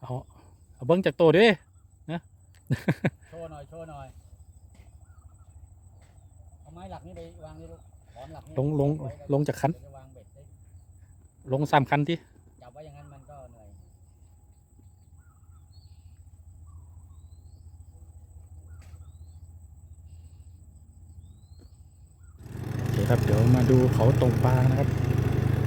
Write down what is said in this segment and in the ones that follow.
เอาเอาเบิ้งจากตัวดิโชว์หน่อยโชว์หน่อยเอาไม้หลักนี่ไปวางนี่ลูกขอนหลักนี่ลงลงไว้ลงจากคัน เดี๋ยวจะวางเบ็ดได้ลงสามคันที่จับไว้อย่างนั้นมันก็เหนื่อยโอเคครับเดี๋ยวมาดูเขาตรงปลานะครับ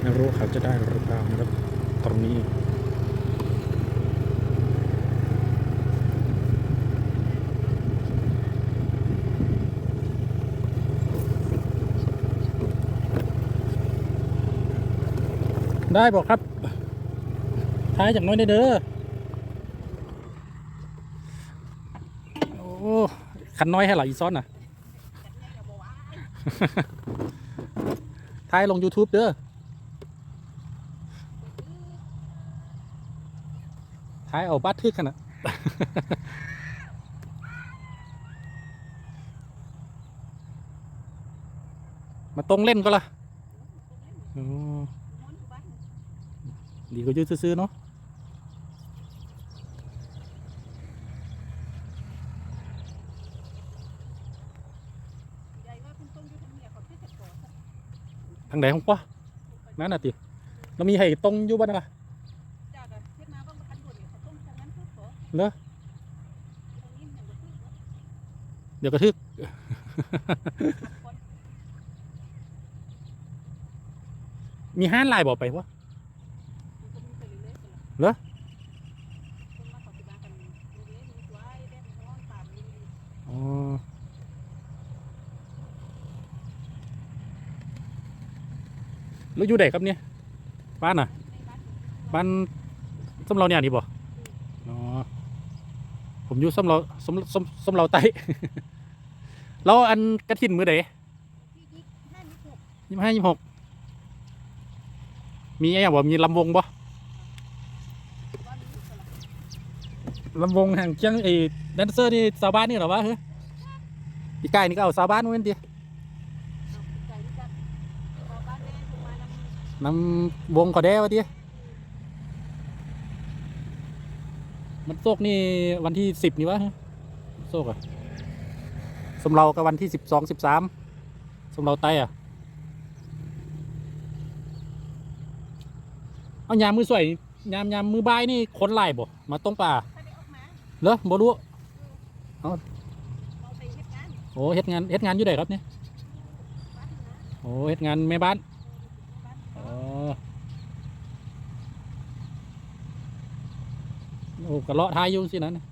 ไม่รู้เขาจะได้หรือเปล่านะครับ ตรงนี้ ได้บอกครับ ท้ายจากน้อยได้เด้อ โอ้คันน้อยให้หรออีซ้อนน่ะ ท้ายลง YouTube เด้อ ท้ายเอาบัตรทึกกันนะมาตรงเล่นก็ละอ๋อ ดีก็ยืดซื้อเนาะใหญ่ว่าคุณต้นอยู่ทางเนาะทางไหนของป้อนั่นน่ะติเรามีให้ตรงอยู่บ้านล่ะจากอะเนาต้มทางนั้นเพื่อขอเดี๋ยวกระทึกมีห้านลายบอกไปวะ เหรออ๋อแล้วอยู่ไหนครับเนี่ยบ้านน่ะบ้านบ้านสำเราเนี่ยนี่บ่อ๋อผมอยู่สำเราสำสำสำเราไต้แล้วอันกระถินมือไหนที่ยี่ห้ายี่หกยี่ห้ายี่หกมีอะไรบ่มีลำวงบ่ ว่ามีอยู่กันละ ลำวงแห่งเชียงไอ้แดนเซอร์นี่ชาวบ้านนี่เหรอวะเฮ้ยพี่ไก่นี่ก็เอาชาวบ้านเป็นดิเอาใจที่จะขอบ้านแม่ถูกมานำวงขาแด้วะดิมันโซกนี่วันที่สิบนี่วะโซกอะสำเราก็วันที่สิบสองสิบสามสำเราไตอะเอายามมือสวยยามยามมือบ่ายนี่คนไล่บ่มาตรงป่า เหรอบ่รู้เราไปเฮ็ดงานโอ้เฮ็ดงานเฮ็ดงานอยู่ไหนครับเนี่ยบ้านนะโอ้เฮ็ดงานแม่บ้านบ้านอ๋อโอ้กระเลาะทายอยู่สินั้นน่ะ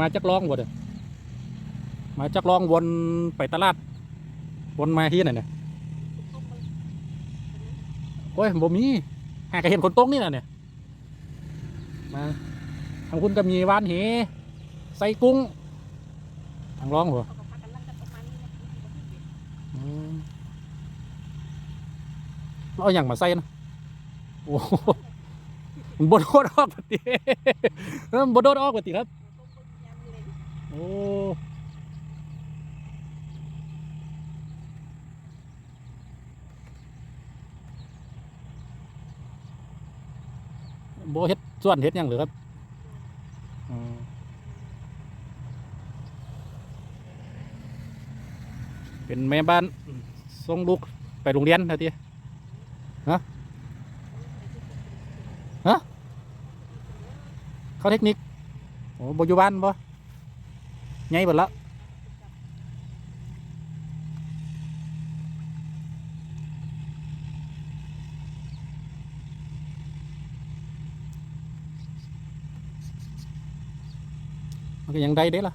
มาจักรองบ่เด้อมาจักรองวนไปตลาด วนมาที่ไหนเนี่ยต้มไปโอ้ยบ่มี หากเห็นคนตรงนี่นะเนี่ยมาทางคุณก็มีวานเหใส่กุ้งทางร้องหัวเขาก็พากันลั่นกันปราะอย่างมาใส่นะโอ้โหมันบโดดออกปฏิมันบโดดออกปฏิครับโอ้ โบเฮ็ดส่วนเฮ็ดหยังเหรือครับอืมเป็นแม่บ้านส่งลูกไปโรงเรียนนะทีฮะฮะเข้าเทคนิคโอ้บอยู่บ้านบ่ไงเบิดละ มันก็ยังได้เด้ล่ะ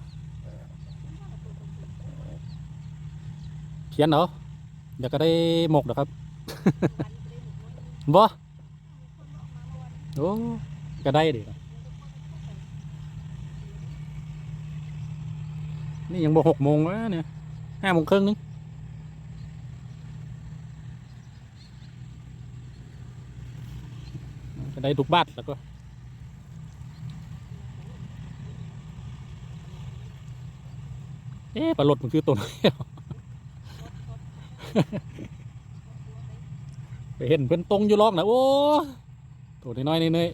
เขียนเหรอเดี๋ยวก็ได้หมกเด้อครับ บ่โอ้ก็ได้ดินี่ยังบ่หกโมงแล้วเนี่ยห้าโมงครึ่งนึงก็ได้ทุกบ้านแล้วก็ เอ๊ะปลาหลดมันคือตัวไหนไปเห็นเพิ่อนตรงอยู่ลอกนะโอ้ตัวน้อยๆเนย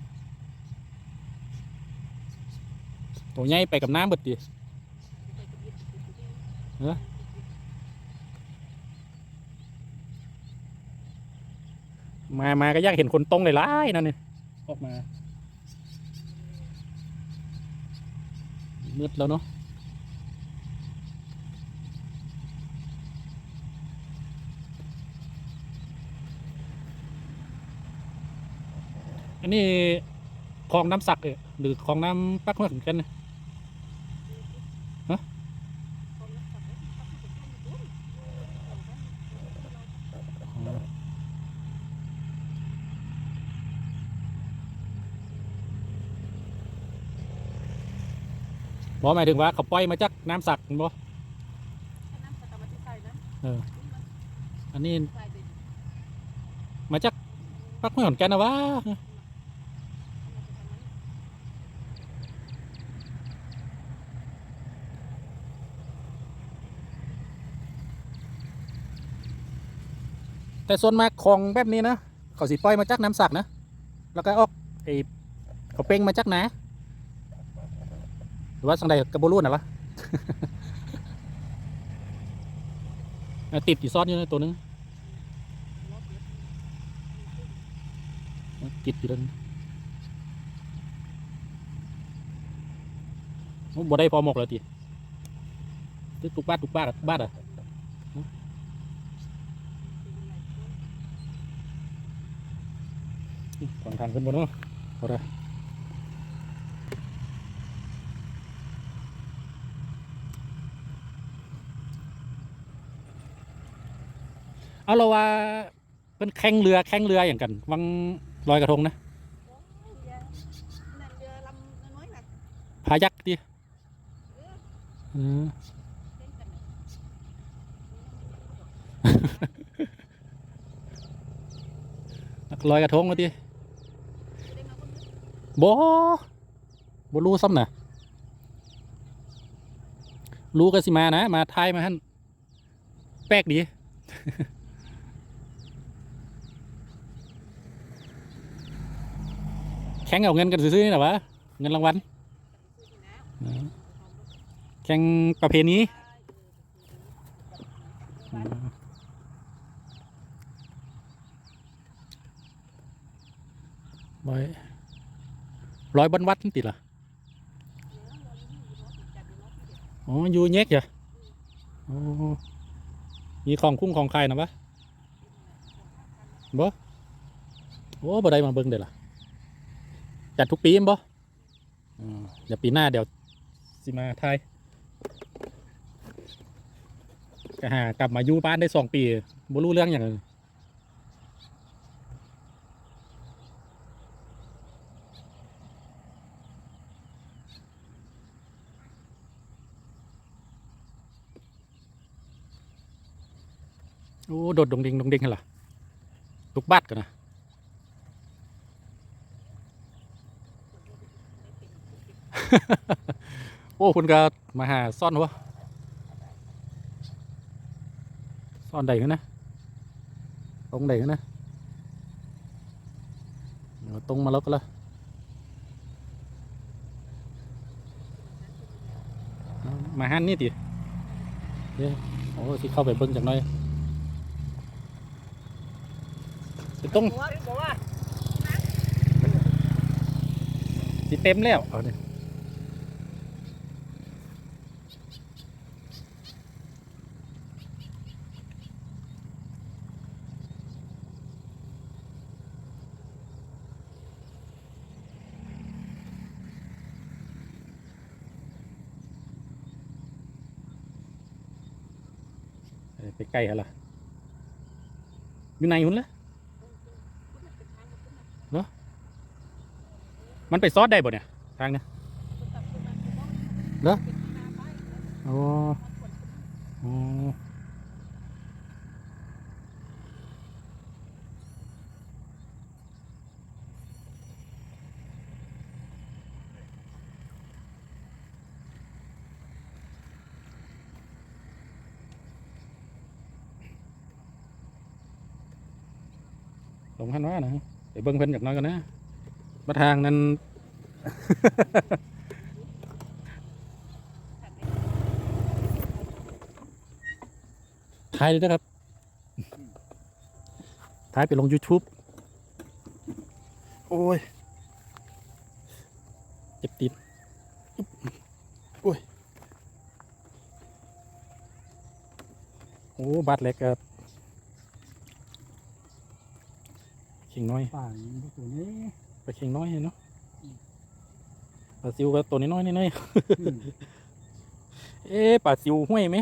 ๆตัวใหญ่ไปกับน้ำเบิดดิเออมามาก็อยากเห็นคนตรงหลายๆนั่นนี่ออกมา มืดแล้วเนาะ อันนี้คลองน้ำสักหรือคลองน้ำปักเมื่อนกันนะนักสัตว์แล้วปักที่เป็นข้างอยู่ด้วยบอหมายถึงว่าเขาปล่อยมาจากน้ำสักแม่นบ่ถ้าน้ำสัตว์เอาอันนี้ มาจากปักเมื่อหอนกันนะวะ แต่ส่วนมากของแบบนี้นะเขาสิปล่อยมาจากน้ำสักนะ แล้วก็ออกไอเขาเป่งมาจากนาหรือว่าสังใดกระโบรูน่ะวะอะติดอยู่ซ่อนอยู่ในตัวนึงติดอยู่นั่นบ่ได้พอหมกแล้วติตึกตุกบ้าตุกบ้านอะตุกบ้าอะ ขวางทางขึ้นบนเนาะเอาละเอาเราว่าเป็นแข่งเรือแข่งเรืออย่างกันวังลอยกระทงนะพายักดิลอยกระทงมาดิ บ่บ่รู้ซ้ำนะรู้ก็สิมานะ มาทายมาฮั่นแปลกดี แข่งเอาเงินกันซื้อๆนี่หละวะ เงินรางวัลแข่งประเพณีได้ ร้อยร้อยบนวัดนี่ติดเหรออ๋ออยู่แยกเหรออ๋อมีของคุ้งของใครนะวะบ่โอ้บ่ได้มาเบิ่งเด้อล่ะจัดทุกปีมบ่อืมเดี๋ยวปีหน้าเดี๋ยวสิมาไทยก็หากลับมาอยู่บ้านได้สองปีบ่รู้เรื่องอย่างเลย โอ้โดดดงดิงดงดิงเหรอลูกบัดกันนะโอ้คุณก็มาหาซ่อนหัวซ่อนใดกันนะตรงใดกันนะเดี๋ยวตรงมาแล้วก็ละเอามาหันนี่ติเดี๋ยวโอ้ที่เข้าไปเบิ้งจากหน้อย สิตรงบอกว่าบอกว่าสิเต็มแล้วเอาเนี่ยไปใกล้เหรอล่ะอยู่ในหุ่นละ มันไปซอดได้บ่เนี่ยทางเนี่ยเหรออ๋ออ๋อลงหันว่านะไปเบิ่งเพิ่นจากน้อยกันนะ มาทางนั้นถ่ายเลยนะครับถ่ายไปลง YouTube โอ้ย เจ็บติดอึ๊บโอ้ย โอ้บาดเล็กครับเข่งน้อยป่านตัวนี้ ไปเข่งน้อยเนาะปลาซิวก็ตัวน้อยๆน้อยๆเอ๊ะปลาซิวห้วยไหม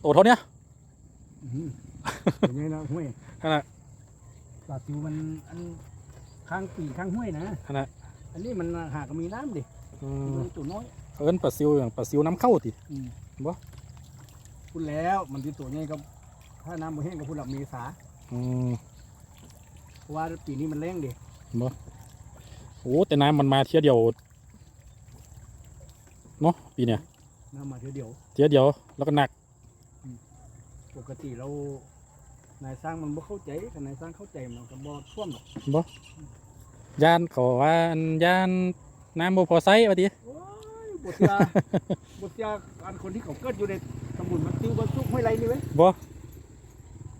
โตเท่าเนี้ยตัวนี้นะห้วยขนาดปลาซิวมันอันข้างปีข้างห้วยนะขนาดอันนี้มันหากมีน้ำดิอืมมันตัวน้อยเอิ้นปลาซิวอย่างปลาซิวน้ำเข้าติบ่พูดแล้วมันที่ตัวนี้ก็ถ้าน้ำบ่แห้งก็พูดหลับเมษาอืม เพราะว่าปีนี้มันแรงดิโอ้แต่น้ำมันมาเที่ยวเดียวเนาะปีเนี้ยน้ำมาเทียวเดียว เที่ยวเดียว แล้วก็หนัก ปกติเรานายสร้างมันบ่เข้าใจกันนายสร้างเข้าใจมันก็บ่ท่วมหรอกย่านเขาว่าอันย่านน้ำบ่พอไซส์ว่าติโอ้ยบทยาบทยาอันคนที่เขาเกิดอยู่ในตำบลมันติวบ้านซุกห้วยไรนี่เว้ยบ่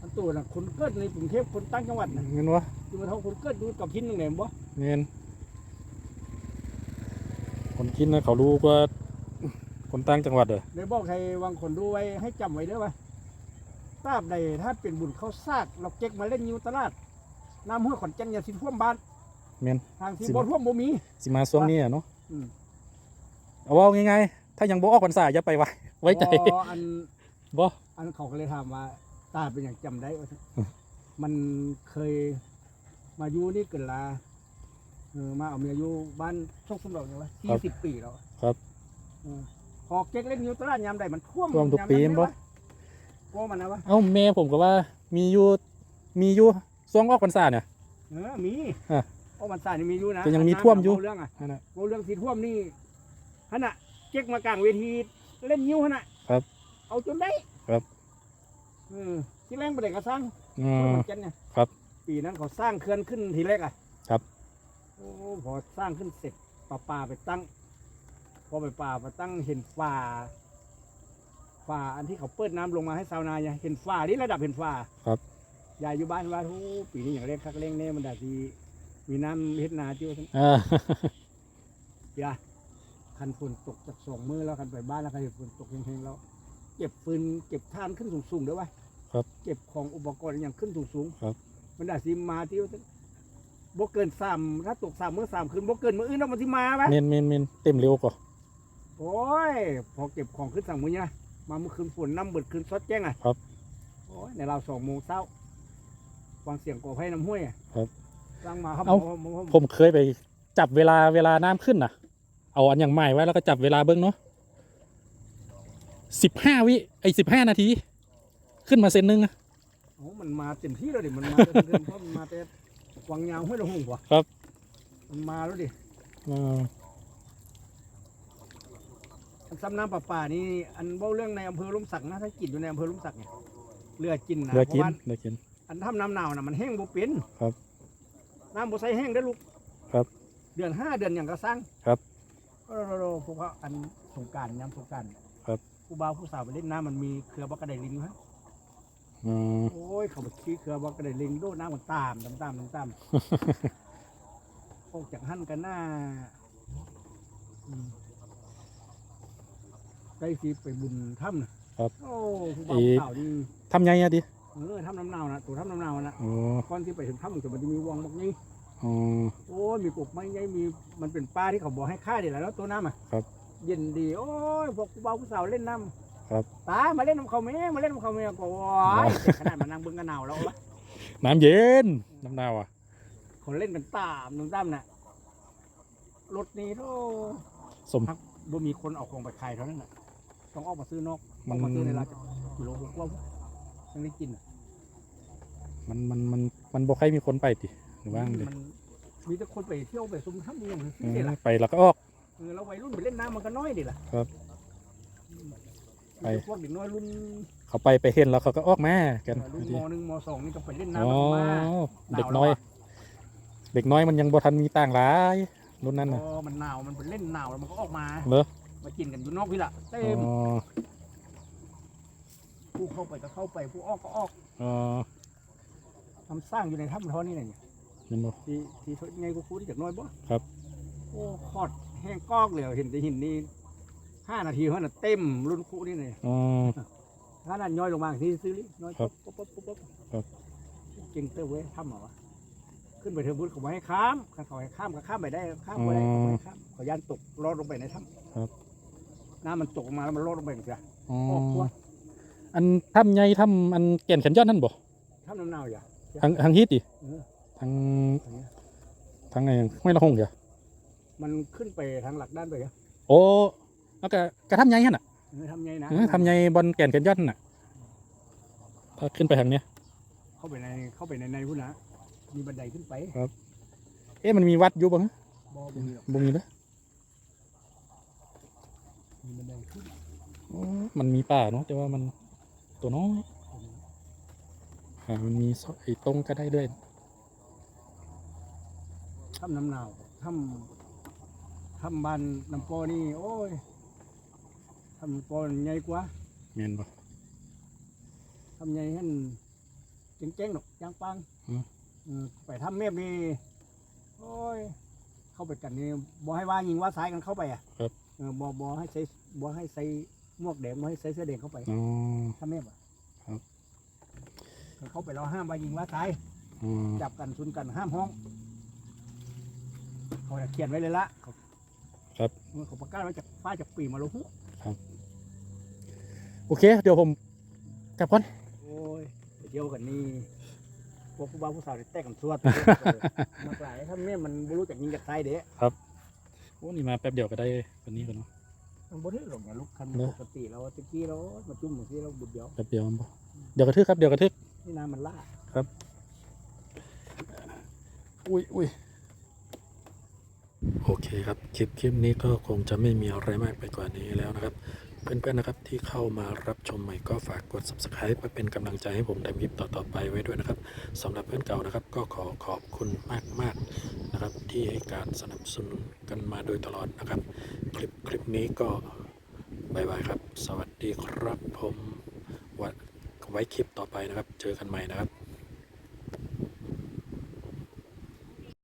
อันตัวน่ะคนเกิดในกรุงเทพคนตั้งจังหวัดน่ะเงินวะ อยู่มาเท่าคนเกิดอยู่กับพินนึงไหนบ่เงินคนกินนะเขารู้ว่าคนต่างจังหวัดเหรอเลยบอกให้วางคนดูไว้ให้จำไว้เด้อว่าทราบใดถ้าเป็นบุญเข้าซากเราเก็กมาเล่นอยู่ตลาดน้ำห้วยขอนแก่นอย่าสิท่วมบ้านแม่นทางที่สิบ่ท่วมบ่มี สิมาช่วงนี้อะเนาะอืม เอาเว่าง่ายๆถ้ายังบ่ออกพรรษาอย่าไปไว้ไว้ใจอ๋ออัน บ่ อันเขาก็เลยถามว่า ตาเป็นอย่างจำได้ว่าซั่นมันเคย มาอยู่นี่เกินลาเออมาเอาเมียอยู่บ้านช่องสมดอกเนี่ยวะสี่สิบปีแล้วครับเออพอเก๊กเล่นอยู่ตลาดยามใดมันท่วมท่วมทุกปียาแม่นบ่ วะกลัวมันนะวะเอ้าแม่ผมก็ว่ามีอยู่มีอยู่ช่วงออกพรรษาเนี่ย เออมีอะโอ้มันสายนี่มีอยู่นะแต่ยังมีท่วมอยู่เาเรื่องอะนั่นน่ะ เอาเรื่องที่ท่วมนี่ฮะน่ะเก๊กมากลางเวทีเล่นยิ้วฮะน่ะครับเอาจนได้ครับ เออที่แรงประเด็นก็สร้างอืเขื่อนมขอนแก่นเนี่ยครับ ปีนั้นเขาสร้างเขื่อนขึ้นทีแรกอะครับ โอ้พอสร้างขึ้นเสร็จป่าป่าไปตั้ง พอไปป่าไปตั้งเห็นฝ่าฝ่าอันที่เขาเปิดน้ำลงมาให้ชาวนาเนี่ยเห็นฝ่านี่ระดับเห็นฝ่าครับยายอยู่บ้านว่าโอ้ปีนี้อย่างเร่งคักเร่งแน่มันได้ทีมีน้ำเฮ็ดนาจิ้วทั้งอ่ายาคันฝนตกจากสองมือแล้วคันไปบ้านแล้วคันฝนตกแห้งๆแล้วเก็บฟืนเก็บท่านขึ้นสูงๆเด้อวะครับ เก็บของอุปกรณ์อย่างขึ้นสูงๆครับ มันได้สิมาที่บ่เกินสามถ้าตกสามมื้อสามคืนบ่เกินมื้ออื่นแล้วมันสิมาปะเมนเมนเมนเต็มเร็วกว่าโอ้ยพอเก็บของขึ้นสั่งมื้อเนี่ยมาเมื่อคืนฝนน้ำเบิดคืนซดแจ้งอะครับโอ้ยในเราวสองโมงเช้าฟังเสียงกอไผ่น้ำห้วยอะครับสร้างมาครับเอ้าผมผมผมเคยไปจับเวลาเวลาน้ำขึ้นน่ะ เอาอันอย่างใหม่ไว้แล้วก็จับเวลาเบิ้งเนาะสิบห้าวิไอ้สิบห้านาที ขึ้นมาเซนหนึงอะ โอ้มันมาเต็มที่แล้วดิ มันมาเต็มเพราะมันมาแต่วังยาวห้วยละหงกว่าครับ มันมาแล้วดิอ่าอันซ้ำน้ำประปานี่อันเบ้าเรื่องในอำเภอลุ่มสักนะถ้ากินอยู่ในอำเภอลุ่มสักเนี่ยเรือกินนะเหลือกินพราะว่าเหลือกิน อันทำน้ำหนาวน่ะมันแห้งบ่เป็นครับน้ำบ่ใส่แห้งได้อลูกครับเดือนห้าเดือนอย่างกระซังครับโอ้โหพวกเขาอันสงกรารยามสงกรารครับ ผู้บ่าวผู้สาวไปเล่นน้ำมันมีเครือบักกระไดลิงฮะ อืมโอ้ยเขาไปขี้เครือบักกระไดลิงโดดน้ำมันตามตามตามตามตามออกจากหั่นกันหน้าอืมใกล้สิไปบุญถ้ำนะครับ โอ้ผู้บ่าวผู้สาวนี่ทำไงอะดิเออถ้ำน้ำหนาวนะตัวถ้ำน้ำหนาวนะอ๋อก่อนที่ไปถึงถ้ำมันจะมันจะมีวังบักนี้ อ๋อ โอ้ยมีกบไม้ใหญ่มีมันเป็นปลาที่เขาบอกให้ฆ่าเดี๋ยวแล้วตัวน้ำอะครับ เย็นดี โอ้ยพวกผู้บ่าวผู้สาวเล่นน้ำ ครับตามาเล่นน้ำเขาแม่มาเล่นน้ำเขาแม่ก็ว้ายแต่ขนาดมานั่งเบิ้งกันหนาวแล้ววะน้ำเย็นน้ำหนาวอะเขาเล่นกันตามน้ำตั้มน่ะรถนี้โอ้สมบ่มีคนเอาของไปขายเท่านั้นน่ะต้องออกมาซื้อนอกมัอนอกมาซื้อในร้านกิโลกว่ายังได้กินน่ะมันมันมันมันบ่ใครมีคนไปติหรือว่าไงมันมีแต่คนไปเที่ยวไปซุ่มถ้ำอย่างนี้อืมนี่แหละไปแล้วก็ออกเออแล้ววัยรุ่นไปเล่นน้ำมันก็น้อยดิล่ะครับอืม ไปมีแต่พวกเด็กน้อยรุ่นเขาไปไปเห็นแล้วเขาก็ออกมากันรุ่นมหนึ่งมสองนี่ก็ไปเล่นอ๋อน้ำมันมาเด็กน้อย เด็กน้อยมันยังบ่ทันมีต่างหลายรุ่นนั้นพน่ะอมันหนาวมันไปเล่นหนาวแล้วมันก็ออกมาเหรอ มากินกันอยู่นอกพี่ละเต็อ๋มอผู้เข้าไปก็เข้าไปผู้ออกก็ออกอ๋อทำสร้างอยู่ในถ้ำท้อนี่ไงเนี่ยเห็นบ่ ที่ที่ไงกูคูที่จากน้อยบ่ครับ โอ้คอดแห้งกอกเลยเห็นแต่หินนี่ ห้านาทีเท่านั้นเต็มรุ่นคูนี่เลยอ๋อ ถ้านั้นย่อยลงมาที่ซื้อลิน้อยครับปุ๊บปุ๊บปุ๊บปุ๊บครับ เก่งเต้าเว้ยถ้ำเหรอวะขึ้นไปเทอร์บุญเขาไม่ให้ข้ามถ้าเขาให้ข้ามก็ข้ามไปได้ข้ามไปได้เขาไม่ให้ข้ามเขาย่านตกลอดลงไปในถ้ำน้ำมันตกลงมาแล้วมันลอดลงไปเสียอ๋อออกตัวอันทำใหญ่ทำอันแก่นแขนยอดนั่นบ่ถ้ำน้ำหนาวอย่า ทางทางฮิตดิเออ ทางอย่างเงี้ยทางไงไม่ละหงเดียวมันขึ้นไปทางหลักด้านไปเหรอโอ้ แล้วก็กระทำใหญ่หั่นน่ะเออทำไงนะเออทำใหญ่บนแก่นแขนยอดนั่นน่ะถ้าขึ้นไปทางเนี้ย เข้าไปในเข้าไปในในพุ่นนะมีบันไดขึ้นไปเอ๊ะมันมีวัดอยู่บ่ฮะบ่บ่มีหรอกบ่มีเลยมีบันไดขึ้นอ๋อมันมีป่าเนาะแต่ว่ามันตัวน้อยอ่ามันมีซอกไอ้ตรงก็ได้ด้วย ถ้ำน้ำหนาวถ้ำถ้ำบ้านน้ำปอนี่โอ้ย ถ้ำน้ำปอนี่ใหญ่กว่าแม่นบ่ ทำไงให้มันเจ๊งๆหรอกยางปังอืม เออไปทำเมียบนี่โอ้ย เข้าไปกันนี่บ่ให้ว่ายิงว่าซ้ายกันเข้าไปอะครับ เออบ่บ่ให้ใส่บ่ให้ใส่หมวกแดงบ่ให้ใส่เสื้อแดงเข้าไปอ๋อ ทำเมียบอะครับ ก็เข้าไปเราห้ามว่ายิงว่าซ้าย อ๋อจับกันชุนกันห้ามห้อง เขาจะเขียนไว้เลยละเขาครับเออเขาประกาศไว้จากฟ้าจากปีมาลงหุ โอเค เดี๋ยวผมกลับก่อน โอ้ยไปเที่ยวกันนี่พวกผู้บ่าวผู้สาวได้แต่งกันสวด มากหลายถ้าเมียมันบ่รู้จักยิงจากซ้ายเด้โอ้นี่มาแป๊บเดียวก็ได้วันนี้กันเนาะ มันบ่ได้หรอกนะลูกคันเนอะ ปกติเราตะกี้เรามาจุ่มเหมือนที่เราบุดเดียวแป๊บเดียวมันบ่เดี๋ยวกระทึกครับเดี๋ยวกระทึกนี่น้ำมันล่าอุ้ยอุ้ยโอเคครับคลิปคลิปนี้ก็คงจะไม่มีอะไรมากไปกว่านี้แล้วนะครับ เพื่อนๆนะครับที่เข้ามารับชมใหม่ก็ฝากกด subscribe เพื่อเป็นกำลังใจให้ผมทำคลิปต่อๆไปไว้ด้วยนะครับสำหรับเพื่อนเก่านะครับ ก็ขอขอบคุณมากๆนะครับ ที่ให้การสนับสนุนกันมาโดยตลอดนะครับ คลิปคลิปนี้ก็บายบายครับ สวัสดีครับผมไว้ไว้คลิปต่อไปนะครับ เจอกันใหม่นะครับ